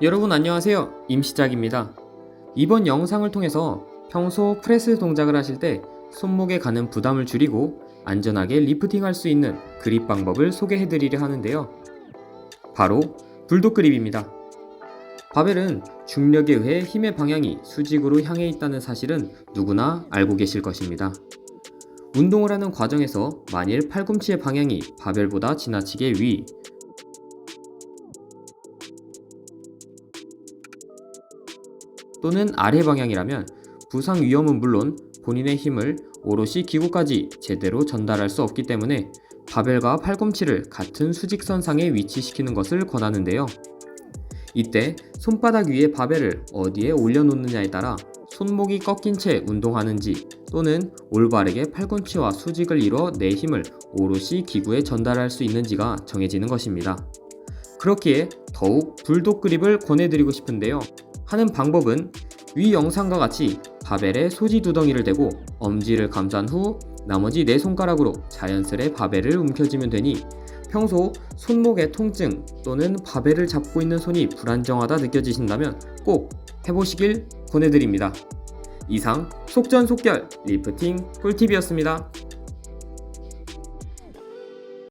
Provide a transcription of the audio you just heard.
여러분 안녕하세요. 임시작입니다. 이번 영상을 통해서 평소 프레스 동작을 하실 때 손목에 가는 부담을 줄이고 안전하게 리프팅 할 수 있는 그립 방법을 소개해 드리려 하는데요. 바로 불독 그립입니다. 바벨은 중력에 의해 힘의 방향이 수직으로 향해 있다는 사실은 누구나 알고 계실 것입니다. 운동을 하는 과정에서 만일 팔꿈치의 방향이 바벨보다 지나치게 위, 또는 아래 방향이라면 부상 위험은 물론 본인의 힘을 오롯이 기구까지 제대로 전달할 수 없기 때문에 바벨과 팔꿈치를 같은 수직선상에 위치시키는 것을 권하는데요. 이때 손바닥 위에 바벨을 어디에 올려놓느냐에 따라 손목이 꺾인 채 운동하는지 또는 올바르게 팔꿈치와 수직을 이뤄 내 힘을 오롯이 기구에 전달할 수 있는지가 정해지는 것입니다. 그렇기에 더욱 불독 그립을 권해드리고 싶은데요. 하는 방법은 위 영상과 같이 바벨에 소지 두덩이를 대고 엄지를 감싼 후 나머지 네 손가락으로 자연스레 바벨을 움켜쥐면 되니 평소 손목의 통증 또는 바벨을 잡고 있는 손이 불안정하다 느껴지신다면 꼭 해보시길 권해드립니다. 이상 속전속결 리프팅 꿀팁이었습니다.